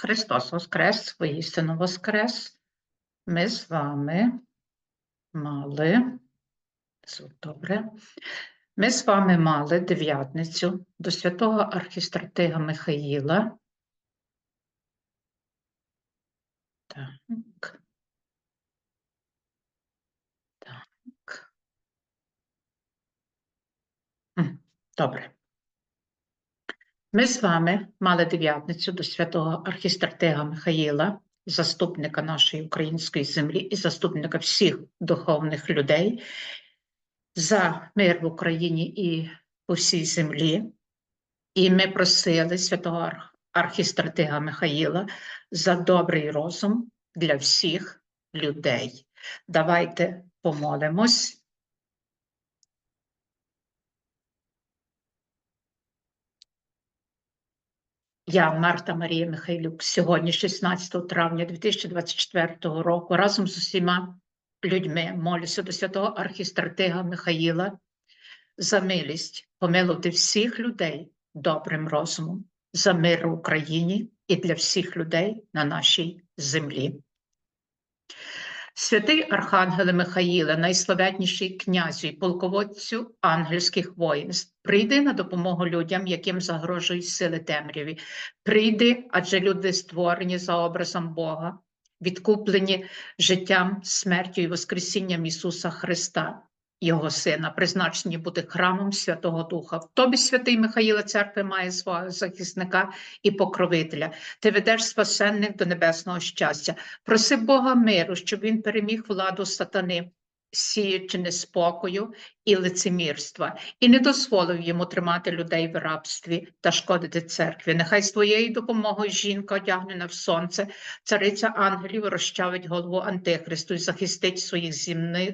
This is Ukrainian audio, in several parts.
Христос Воскрес, воістину Воскрес. Ми з вами мали. Добре. Ми з вами мали дев'ятницю до святого архістратига Михаїла. Так. Так. Добре. Ми з вами мали дев'ятницю до святого архістратига Михаїла, заступника нашої української землі і заступника всіх духовних людей за мир в Україні і по всій землі. І ми просили святого арх- архістратига Михаїла за добрий розум для всіх людей. Давайте помолимось. Я, Марта Марія Михайлюк, сьогодні, 16 травня 2024 року, разом з усіма людьми молюся до святого архістратига Михаїла за милість помилувати всіх людей добрим розумом, за мир в Україні і для всіх людей на нашій землі. Святий Архангеле Михаїле, найславетніший князю і полководцю ангельських воїнств, прийди на допомогу людям, яким загрожують сили темряві. Прийди, адже люди створені за образом Бога, відкуплені життям, смертю і Воскресінням Ісуса Христа, Його Сина, призначені бути храмом Святого Духа. В тобі, святий Михаїла, церкви має свого захисника і покровителя. Ти ведеш спасенних до небесного щастя. Проси Бога миру, щоб він переміг владу сатани, сіючи неспокою і лицемірства, і не дозволив йому тримати людей в рабстві та шкодити церкві. Нехай з твоєю допомогою жінка, одягнена в сонце, цариця ангелів розчавить голову Антихристу і захистить своїх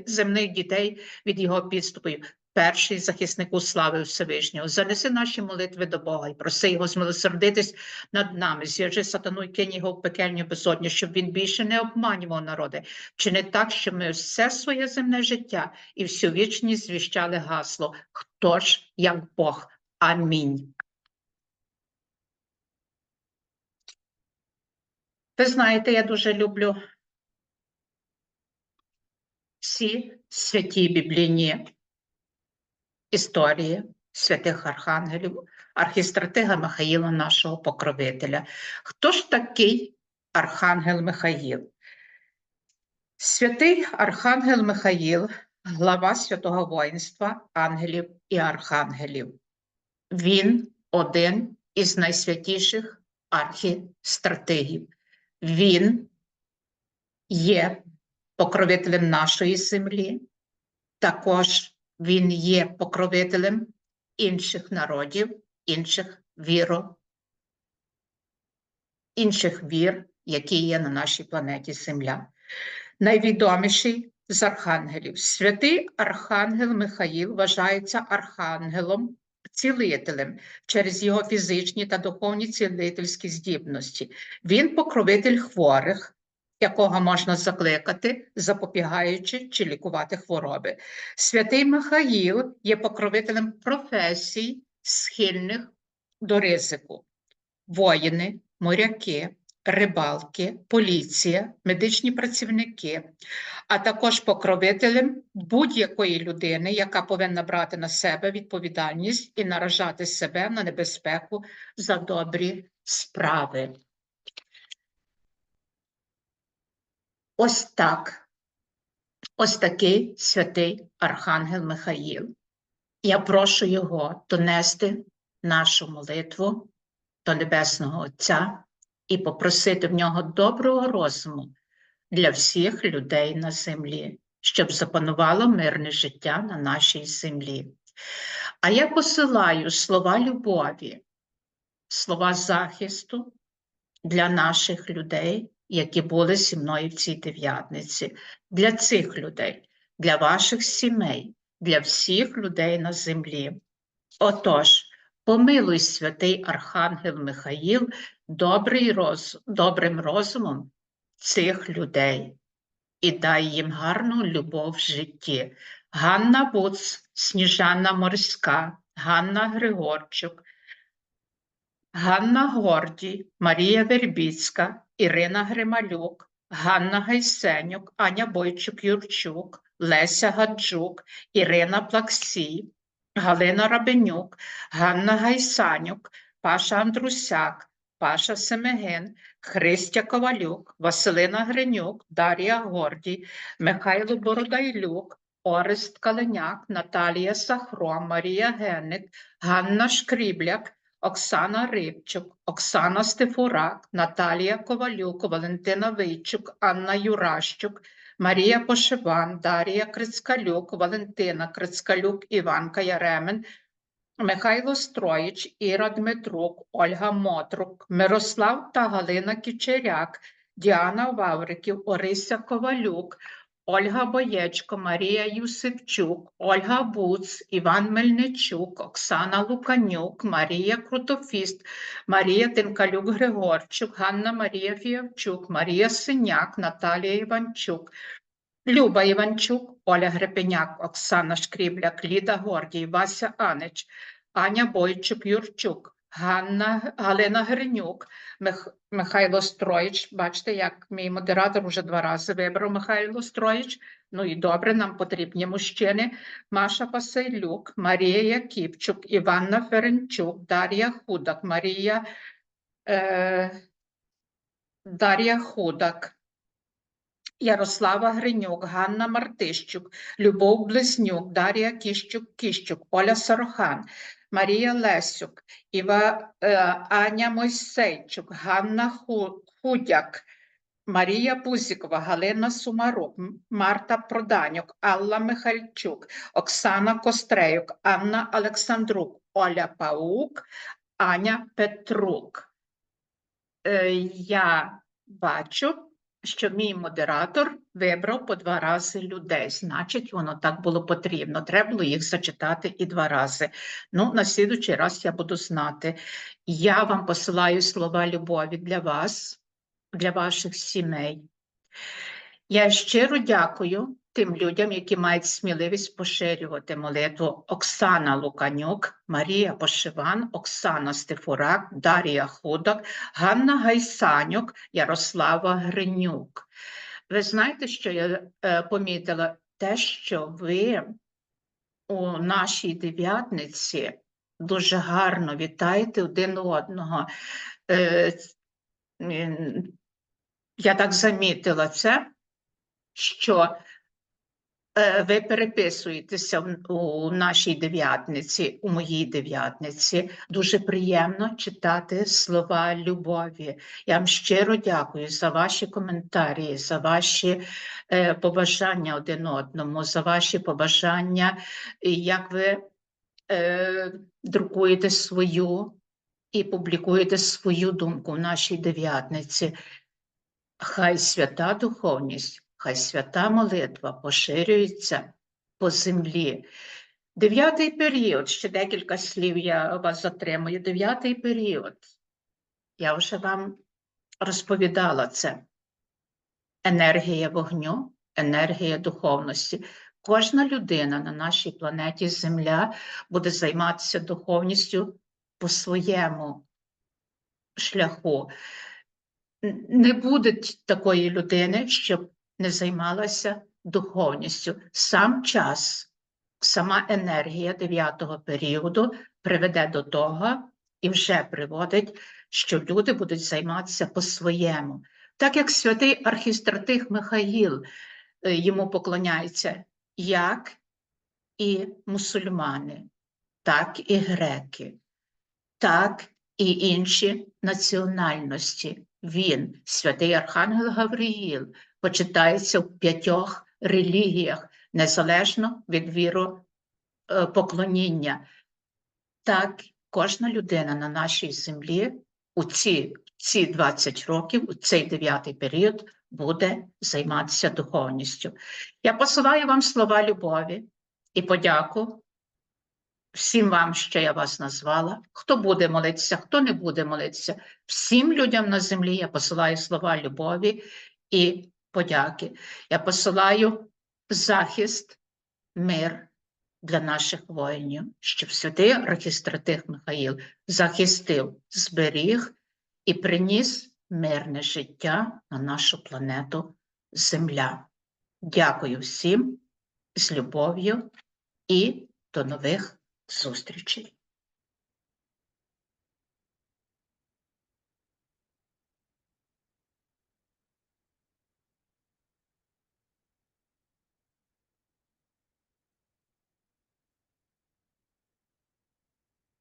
земних дітей від його підступів. Перший захиснику слави Всевишнього. Занеси наші молитви до Бога і проси його змилосердитись над нами. Зв'яжи сатану і кинь його в пекельні безодні, щоб він більше не обманював народи. Чи не так, що ми все своє земне життя і всю вічність звіщали гасло Хто ж як Бог? Амінь. Ви знаєте, я дуже люблю всі святі біблійні історії святих архангелів, архістратига Михаїла, нашого покровителя. Хто ж такий архангел Михаїл? Святий архангел Михаїл, глава святого воїнства, ангелів і архангелів. Він один із найсвятіших архістратигів. Він є покровителем нашої землі, також він є покровителем інших народів, інших віро, інших вір, які є на нашій планеті Земля. Найвідоміший з архангелів. Святий архангел Михаїл вважається архангелом. Цілителем через його фізичні та духовні цілительські здібності. Він покровитель хворих, якого можна закликати, запобігаючи чи лікувати хвороби. Святий Михаїл є покровителем професій, схильних до ризику. Воїни, моряки, рибалки, поліція, медичні працівники, а також покровителем будь-якої людини, яка повинна брати на себе відповідальність і наражати себе на небезпеку за добрі справи. Ось так. Ось такий святий Архангел Михаїл. Я прошу його донести нашу молитву до Небесного Отця і попросити в нього доброго розуму для всіх людей на землі, щоб запанувало мирне життя на нашій землі. А я посилаю слова любові, слова захисту для наших людей, які були зі мною в цій дев'ятниці, для цих людей, для ваших сімей, для всіх людей на землі. Отож, помилуй святий Архангел Михаїл добрий роз... добрим розумом цих людей і дай їм гарну любов в житті. Ганна Буц, Сніжана Морська, Ганна Григорчук, Ганна Гордій, Марія Вербіцька, Ірина Грималюк, Ганна Гайсенюк, Аня Бойчук-Юрчук, Леся Гаджук, Ірина Плаксій, Галина Рабенюк, Ганна Гайсанюк, Паша Андрусяк, Паша Семегин, Христя Ковалюк, Василина Гринюк, Дар'я Гордій, Михайло Бородайлюк, Орест Каленяк, Наталія Сахро, Марія Генник, Ганна Шкрібляк, Оксана Рибчук, Оксана Стефурак, Наталія Ковалюк, Валентина Вийчук, Анна Юращук, Марія Пошиван, Дарія Крицкалюк, Валентина Крицкалюк, Іванка Яремен, Михайло Строїч, Іра Дмитрук, Ольга Мотрук, Мирослав та Галина Кічеряк, Діана Вавриків, Орися Ковалюк, Ольга Боєчко, Марія Юсипчук, Ольга Буц, Іван Мельничук, Оксана Луканюк, Марія Крутофіст, Марія Тинкалюк Григорчук, Ганна Марія Фіявчук, Марія Синяк, Наталія Іванчук, Люба Іванчук, Оля Гребеняк, Оксана Шкрібляк, Ліда Гордій, Вася Анич, Аня Бойчук, Юрчук, Ганна, Галина Гринюк, Мих, Михайло Строїч. Бачите, як мій модератор вже два рази вибрав Михайло Строїч. Ну і добре, нам потрібні мужчини. Маша Пасейлюк, Марія Яківчук, Іванна Ференчук, Дар'я Худак, Марія е, Дар'я Худак. Ярослава Гринюк, Ганна Мартищук, Любов Близнюк, Дар'я Кіщук, Кіщук, Оля Сорохан, Марія Лесюк, Іва, е, Аня Мойсейчук, Ганна Ху- Худяк, Марія Бузікова, Галина Сумарук, Марта Проданюк, Алла Михальчук, Оксана Костреюк, Анна Олександрук, Оля Паук, Аня Петрук. Е, Я бачу, що мій модератор вибрав по два рази людей. Значить, воно так було потрібно. Треба було їх зачитати і два рази. Ну, на слідучий раз я буду знати. Я вам посилаю слова любові для вас, для ваших сімей. Я щиро дякую тим людям, які мають сміливість поширювати молитву Оксана Луканюк, Марія Пошиван, Оксана Стефурак, Дар'я Худак, Ганна Гайсанюк, Ярослава Гринюк. Ви знаєте, що я е, помітила? Те, що ви у нашій дев'ятниці дуже гарно вітаєте один одного. Е, я так замітила це, що ви переписуєтеся у нашій дев'ятниці, у моїй дев'ятниці. Дуже приємно читати слова любові. Я вам щиро дякую за ваші коментарі, за ваші е, побажання один одному, за ваші побажання, як ви е, друкуєте свою і публікуєте свою думку в нашій дев'ятниці. Хай свята духовність, хай свята молитва поширюється по землі. Дев'ятий період, ще декілька слів я вас затримую. Дев'ятий період. Я вже вам розповідала це. Енергія вогню, енергія духовності. Кожна людина на нашій планеті Земля буде займатися духовністю по своєму шляху. Не буде такої людини, щоб не займалася духовністю. Сам час, сама енергія дев'ятого періоду приведе до того і вже приводить, що люди будуть займатися по-своєму. Так як святий архістратих Михаїл е, йому поклоняється, як і мусульмани, так і греки, так і інші національності. Він, святий Архангел Гавриїл, почитається в п'ятьох релігіях, незалежно від віропоклоніння. Так, кожна людина на нашій землі у ці, ці 20 років, у цей дев'ятий період, буде займатися духовністю. Я посилаю вам слова любові і подяку всім вам, що я вас назвала. Хто буде молитися, хто не буде молитися. Всім людям на землі я посилаю слова любові і подяки. Я посилаю захист, мир, для наших воїнів, щоб сюди архістратих Михаїл захистив, зберіг і приніс мирне життя на нашу планету Земля. Дякую всім з любов'ю і до нових зустрічей.